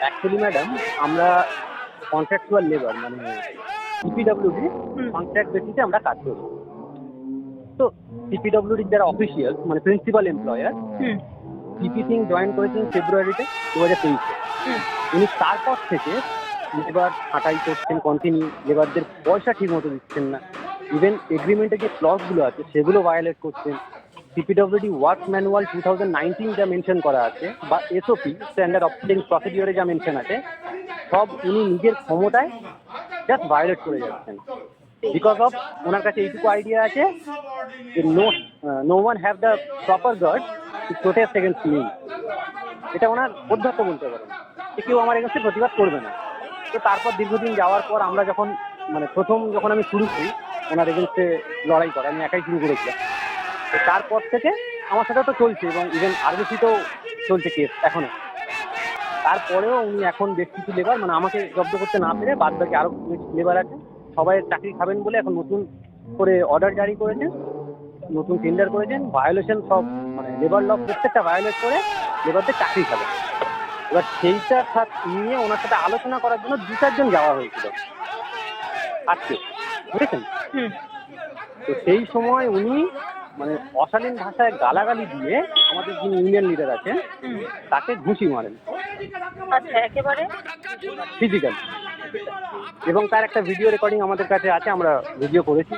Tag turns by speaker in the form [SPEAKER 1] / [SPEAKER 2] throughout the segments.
[SPEAKER 1] Actually madam আমরা contractual labour মানে CPWD. Contract বেসিসে আমরা কাজ করি তো সিপিডব্লিউডির যারা অফিসিয়াল মানে principal employer P P Singh join করেছেন ফেব্রুয়ারিতে দু হাজার তেইশে। উনি তারপর থেকে লেবার ছাঁটাই করছেন কন্টিনিউ লেবারদের পয়সা ঠিক মতো দিচ্ছেন না। ইভেন এগ্রিমেন্টে যে ক্লজগুলো আছে সেগুলো ভায়োলেট করছেন। CPWD work manual two thousand nineteen যা মেনশন করা আছে, বা এসওপি স্ট্যান্ডার্ড অপারেটিং প্রসিডিওরে যা মেনশন আছে, সব উনি নিজের ক্ষমতায় জাস্ট ভায়োলেট করে যাচ্ছেন। বিকজ অফ ওনার কাছে এইটুকু আইডিয়া আছে যে no no one have the proper guard to protect against me এটা ওনার অধ্যক্ষ বলতে পারেন। কেউ আমার এগেন্সে প্রতিবাদ করবে না। তো তারপর দীর্ঘদিন যাওয়ার পর আমরা যখন মানে প্রথম যখন আমি শুরু করি, ওনার এগেন্সে লড়াই করা, আমি একাই শুরু করেছিলাম। তারপর থেকে আমার সাথে তো চলছে এবং ইভেন আরবিসিতেও চলছে কেস এখনও তারপরেও উনি এখন বেশ কিছু লেবার মানে আমাকে জব্দ করতে না পেরে বাদ বাকি আরও লেবার আছে। সবাই চাকরি খাবেন বলে এখন নতুন করে অর্ডার জারি করেছেন নতুন টেন্ডার করেছেন ভায়োলেশন সব মানে লেবার ল প্রত্যেকটা ভায়োলেট করে লেবারদের চাকরি খাবে। এবার সেইটার সাথে নিয়ে ওনার সাথে আলোচনা করার জন্য দু চারজন যাওয়া হয়েছিল। আজকে বুঝেছেন? তো সেই সময় উনি মানে অশালীন ভাষায় গালাগালি দিয়ে আমাদের যিনি ইউনিয়ন লিডার আছেন তাকে ঘুষি মারেন।
[SPEAKER 2] আচ্ছা একেবারে?
[SPEAKER 1] ফিজিক্যাল এবং তার একটা ভিডিও রেকর্ডিং আমাদের কাছে আছে আমরা ভিডিও করেছি।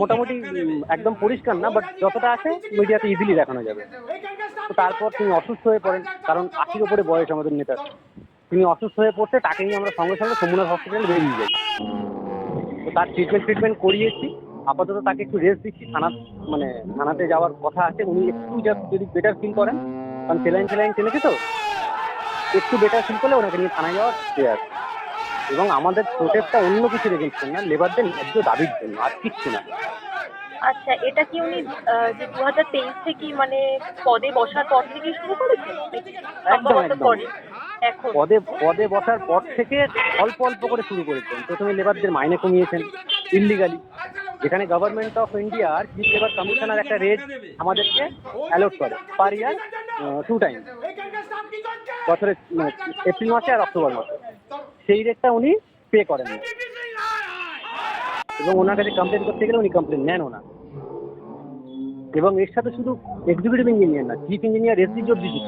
[SPEAKER 1] মোটামুটি একদম পরিষ্কার না বাট যতটা আছে মিডিয়াতে ইজিলি দেখানো যাবে। তো তারপর তিনি অসুস্থ হয়ে পড়েন কারণ আশির ওপরে বয়স আমাদের নেতার তিনি অসুস্থ হয়ে পড়তে তাকে নিয়ে আমরা সঙ্গে সঙ্গে সোমনাথ হসপিটালে বেরিয়ে যাই। তো তার ট্রিটমেন্ট ট্রিটমেন্ট করিয়েছি। আপাতত তাকে একটু রেস্ট দিচ্ছি থানা মানে থানাতে যাওয়ার কথা আছে। উনি একটু জাস্ট যদি বেটার ফিল করেন কারণ সেলাইন সেলাইন টেনেছে তো একটু বেটার ফিল করলে ওনাকে নিয়ে থানায় যাওয়ার আছে। এবং আমাদের প্রোটেস্টটা অন্য কিছু রেখেছে না লেবারদের ন্যায্য দাবির জন্য আর কিচ্ছু না।
[SPEAKER 2] আচ্ছা এটা কি উনি যে দু হাজার তেইশ থেকে মানে পদে বসার পর থেকেই শুরু করেছেন?
[SPEAKER 1] একদম। পদে পদে বসার পর থেকে অল্প অল্প করে শুরু করেছেন। প্রথমে লেবারদের মাইনে কমিয়েছেন ইলিগালি যেখানে গভর্নমেন্ট অফ ইন্ডিয়ার চিফ লেবার কমিশনার একটা রেট আমাদেরকে অ্যালোট করে পার ইয়ার টু টাইম বছরে মানে এপ্রিল মাসে আর অক্টোবর মাসে। সেই রেটটা উনি পে করেন। এবং ওনার কাছে কমপ্লেন করতে গেলে উনি কমপ্লেন নেন না এবং এর সাথে শুধু এক্সিকিউটিভ ইঞ্জিনিয়ার না চিফ ইঞ্জিনিয়ার এসডি জোর দিচ্ছে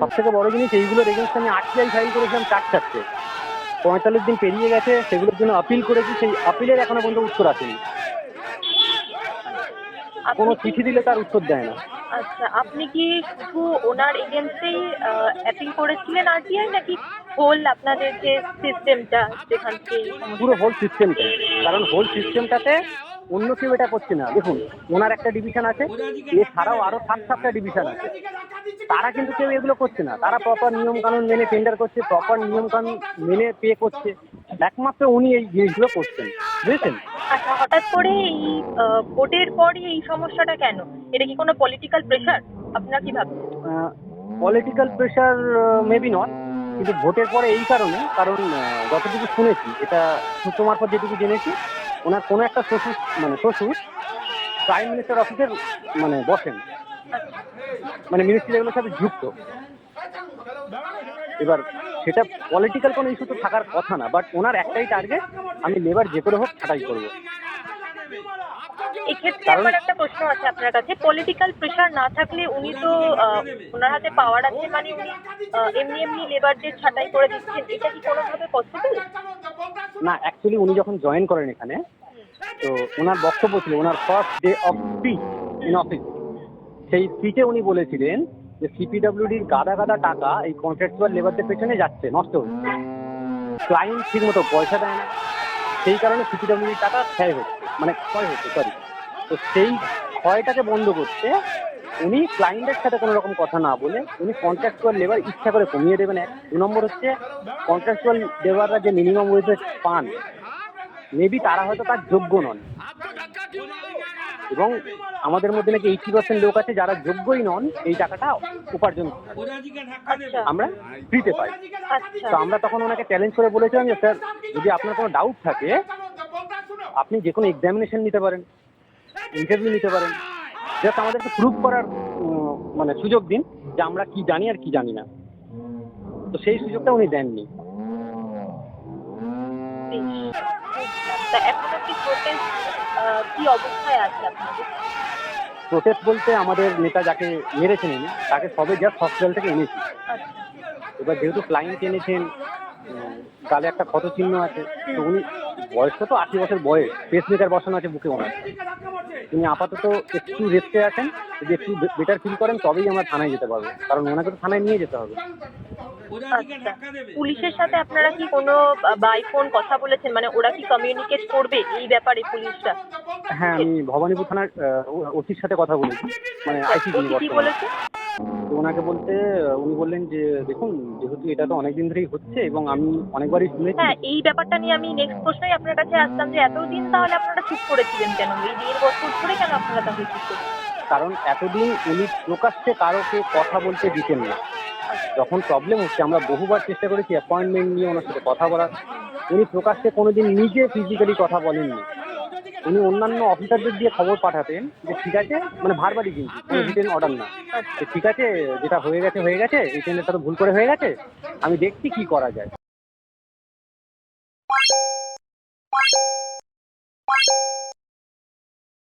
[SPEAKER 1] সব থেকে বড় জিনিস, এইগুলোর এগেনস্ট আমি আরটিআই ফাইল করেছিলাম চার চারটে। পঁয়তাল্লিশ দিন পেরিয়ে গেছে সেগুলোর জন্য আপিল করেছি সেই আপিলের এখনও পর্যন্ত উত্তর আসেনি। কোনো চিঠি দিলে তার উত্তর দেয় না।
[SPEAKER 2] আচ্ছা আপনি কি শুধু ওনার এগেনস্টেই অ্যাপিল করেছিলেন আরটিআই নাকি হোল আপনাদের যে সিস্টেমটা যেখান থেকে
[SPEAKER 1] পুরো হোল সিস্টেমটাই কারণ হোল সিস্টেমটাতে অন্য কেউ এটা করছে না। দেখুন ওনার একটা ডিভিশন আছে এছাড়াও আরও সাত সাতটা ডিভিশন আছে। তারা কিন্তু কেউ এগুলো করছে না। তারা প্রপার নিয়ম কানুন মেনে টেন্ডার করছে প্রপার নিয়ম কানুন মেনে পে করছে। একমাত্র উনি এই জিনিসগুলো করছেন। বুঝেছেন?
[SPEAKER 2] আচ্ছা হঠাৎ করে এই ভোটের পরই এই সমস্যাটা কেন? এটা কি কোনো পলিটিক্যাল প্রেশার আপনার কি ভাবছেন?
[SPEAKER 1] পলিটিক্যাল প্রেশার মেবি নট কিন্তু ভোটের পরে এই কারণে কারণ যতটুকু শুনেছি এটা সূত্র মারফত যেটুকু জেনেছি ওনার কোনো একটা শ্বশুর মানে শ্বশুর প্রাইম মিনিস্টার অফিসের মানে বসেন।
[SPEAKER 2] আচ্ছা।
[SPEAKER 1] মানে মিনিস্ট্রি এগুলোর সাথে যুক্ত। এবার সেটা পলিটিক্যাল কোনো ইস্যু তো থাকার কথা না বাট ওনার একটাই টার্গেট আমি লেবার যে করে হোক ছাঁটাই করব।
[SPEAKER 2] এক্ষেত্রে আমার একটা প্রশ্ন আছে আপনার কাছে। পলিটিক্যাল প্রেশার না থাকলে উনি তো ওনার হাতে পাওয়ার আছে মানে উনি এমনি এমনি লেবারদের ছাঁটাই করে দিচ্ছেন। এটা কি কোনোভাবে পসিবল
[SPEAKER 1] না অ্যাকচুয়ালি উনি যখন জয়েন করেন এখানে তো ওনার বক্তব্য ছিল ওনার first day of speech in office সেই স্পিচে উনি বলেছিলেন যে সিপিডব্লিউডির গাদা গাদা টাকা এই কন্ট্রাকচুয়াল লেবারদের পেছনে যাচ্ছে, নষ্ট হচ্ছে। ক্লায়েন্ট ঠিক মতো পয়সা দেয় না। সেই কারণে সিপিডব্লিউডির টাকা ক্ষয় হচ্ছে মানে ক্ষয় হচ্ছে সরি তো সেই ক্ষয়টাকে বন্ধ করতে উনি ক্লায়েন্টের সাথে কোনো রকম কথা না বলে উনি কন্ট্রাকচুয়াল লেবার ইচ্ছা করে কমিয়ে দেবেন এক। দু নম্বর হচ্ছে কন্ট্রাকচুয়াল লেবাররা যে মিনিমাম ওয়েজেস পান মেবি তারা হয়তো তার যোগ্য নন। এবং আমাদের মধ্যে নাকি এইটি পার্সেন্ট লোক আছে যারা যোগ্যই নন এই টাকাটা উপার্জন
[SPEAKER 2] আচ্ছা।
[SPEAKER 1] আমরা ফ্রিতে পাই।
[SPEAKER 2] আচ্ছা।
[SPEAKER 1] তো আমরা তখন ওনাকে চ্যালেঞ্জ করে বলেছিলাম যে স্যার যদি আপনার কোনো ডাউট থাকে আপনি যে কোনো এক্সামিনেশন নিতে পারেন ইন্টারভিউ নিতে পারেন। জাস্ট আমাদেরকে প্রুভ করার মানে সুযোগ দিন যে আমরা কি জানি আর কি জানি না। তো সেই সুযোগটা উনি দেননি।
[SPEAKER 2] প্রোটেস্ট কি অবস্থায় আছে আপনাদের?
[SPEAKER 1] প্রোটেস্ট বলতে আমাদের নেতা যাকে মেরেছেন তাকে সবে জাস্ট হসপিটাল থেকে এনেছি।
[SPEAKER 2] আচ্ছা।
[SPEAKER 1] এবার যেহেতু ক্লায়েন্ট এনেছেন গালে একটা ক্ষত চিহ্ন আছে তো উনি বয়সটা তো আশি বছর বয়স। পেস মেকার বসানো আছে বুকে ওনার। তিনি আপাতত একটু রেস্টে আছেন। যদি একটু বেটার ফিল করেন তবেই আমরা থানায় যেতে পারব। কারণ ওনাকে তো থানায় নিয়ে যেতে হবে।
[SPEAKER 2] আচ্ছা পুলিশের সাথে আপনারা কি কোনো বাই ফোন কথা বলেছেন? মানে ওরা কি কমিউনিকেট করবে এই ব্যাপারে পুলিশটা
[SPEAKER 1] হ্যাঁ আমি ভবানীপুর থানার ওসির সাথে কথা বলেছি। মানে আইসি
[SPEAKER 2] কি বলেছে?
[SPEAKER 1] তো ওনাকে বলতে উনি বললেন যে দেখুন যেহেতু এটা তো অনেকদিন ধরেই হচ্ছে এবং আমি অনেকবারই শুনেছি
[SPEAKER 2] হ্যাঁ এই ব্যাপারটা নিয়ে আমি নেক্সট প্রশ্নই আপনার কাছে আসতাম যে এতদিন তাহলে আপনারা চুপ করেছিলেন কেন? এই দেড় বছর ধরে কেন আপনারা তাহলে চুপ করেছিলেন?
[SPEAKER 1] কারণ এতদিন উনি প্রকাশ্যে কারোকে কথা বলতে দিতেন না। যখন প্রবলেম হচ্ছে আমরা বহুবার চেষ্টা করেছি অ্যাপয়েন্টমেন্ট নিয়ে ওনার সাথে কথা বলার। উনি প্রকাশ্যে কোনোদিন নিজে ফিজিক্যালি কথা বলেননি। উনি অন্যান্য অফিসারদের দিয়ে খবর পাঠাতেন যে ঠিক আছে মানে ভারবারই কিন্তু কোনো রিটেন অর্ডার না। ঠিক আছে যেটা হয়ে গেছে হয়ে গেছে রিটেনের তো ভুল করে হয়ে গেছে আমি দেখছি কি করা যায়।